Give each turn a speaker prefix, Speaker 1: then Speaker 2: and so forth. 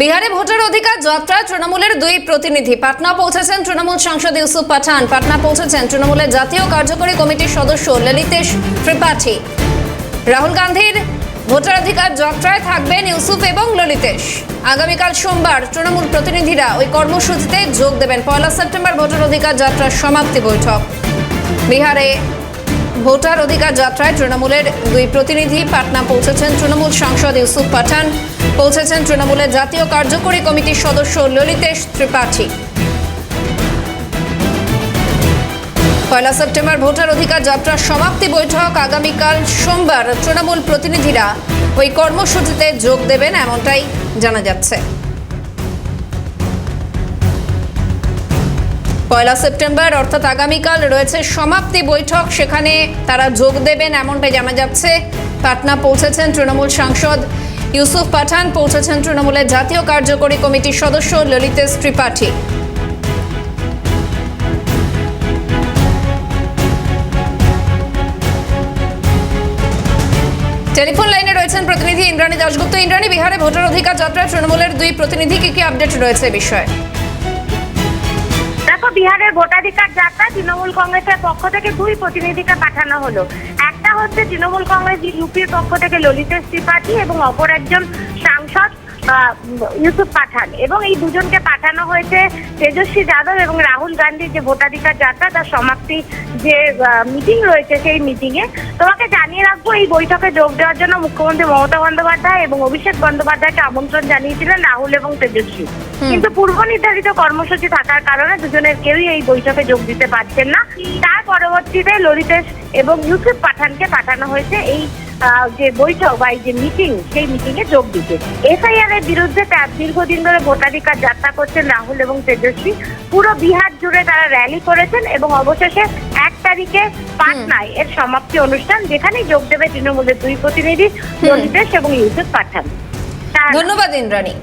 Speaker 1: বিহারে ভোটার অধিকার যাত্রা তৃণমূলের দুই প্রতিনিধি। পাটনা পৌঁছেছেন তৃণমূল সাংসদ ইউসুফ পাঠান। পাটনা পৌঁছেছেন তৃণমূলের জাতীয় কার্যকরী কমিটির সদস্য ললিতেশ ত্রিপাঠী। রাহুল গান্ধীর ভোটার অধিকার যাত্রায় থাকবেন ইউসুফ এবং ললিতেশ। আগামীকাল সোমবার তৃণমূল প্রতিনিধিরা ওই কর্মসূচিতে যোগ দেবেন। পয়লা সেপ্টেম্বর ভোটার অধিকার যাত্রার সমাপ্তি বৈঠক। বিহারে ভোটার অধিকার যাত্রায় তৃণমূলের দুই প্রতিনিধি পাটনা পৌঁছেছেন তৃণমূল সাংসদ ইউসুফ পাঠান। পৌঁছেছেন তৃণমূলের জাতীয় কার্যকরী কমিটির সদস্য ললিতেশ ত্রিপাঠী। পয়লা সেপ্টেম্বর ভোটার অধিকার যাত্রার সমাপ্তি বৈঠক আগামীকাল সোমবার। তৃণমূল প্রতিনিধিরা ওই কর্মসূচিতে যোগ দেবেন এমনটাই জানা যাচ্ছে। পয়লা সেপ্টেম্বর, অর্থাৎ আগামীকাল রয়েছে সমাপ্তি বৈঠক। সেখানে তারা যোগ দেবেন এমনটাই জানা যাচ্ছে। পাটনা পৌঁছেছেন তৃণমূল সাংসদ ইউসুফ পাঠান, পৌঁছেছেন তৃণমূলের জাতীয় কার্যকরী কমিটির সদস্য ললিতেশ ত্রিপাঠী। টেলিফোন লাইনে রয়েছেন প্রতিনিধি ইন্দ্রাণী দাশগুপ্ত। ইন্দ্রাণী, বিহারে ভোটার অধিকার যাত্রায় তৃণমূলের দুই প্রতিনিধি কি কি আপডেট রয়েছে বিষয়ে?
Speaker 2: বিহারের ভোটাধিকার যাত্রা তৃণমূল কংগ্রেসের পক্ষ থেকে দুই প্রতিনিধিকে পাঠানো হলো। একটা হচ্ছে তৃণমূল কংগ্রেস ইউপির পক্ষ থেকে ললিতেশ ত্রিপাঠী এবং অপর একজন সাংসদ ইউসুফ পাঠান এবং এই দুজনকে পাঠানো হয়েছে তেজস্বী যাদব এবং রাহুল গান্ধীর যে ভোটাধিকার যাত্রা তার সমাপ্তি যে মিটিং রয়েছে সেই মিটিং এ। তোমাকে জানিয়ে রাখব এই বৈঠকে যোগ দেওয়ার জন্য মুখ্যমন্ত্রী মমতা বন্দ্যোপাধ্যায় এবং অভিষেক বন্দ্যোপাধ্যায়কে আমন্ত্রণ জানিয়েছিলেন রাহুল এবং তেজস্বী। কিন্তু পূর্ব নির্ধারিত কর্মসূচি থাকার কারণে দুজনের কেউই এই বৈঠকে যোগ দিতে পারছেন না। তার পরবর্তীতে ললিতেশ এবং ইউসুফ পাঠানকে পাঠানো হয়েছে। এই যে বৈঠক বা এই যে মিটিং সেই মিটিং এ যোগ দিতে। এফআইআর এর বিরুদ্ধে তার দীর্ঘদিন ধরে ভোটাধিকার যাত্রা করছেন রাহুল এবং তেজস্বী। পুরো বিহার জুড়ে তারা র্যালি করেছেন এবং অবশেষে এক তারিখে পাটনায় এর সমাপ্তি অনুষ্ঠান যেখানে যোগ দেবে তৃণমূলের দুই প্রতিনিধি ললিতেশ এবং ইউসুফ পাঠান।
Speaker 1: ধন্যবাদ ইন্দ্রাণী।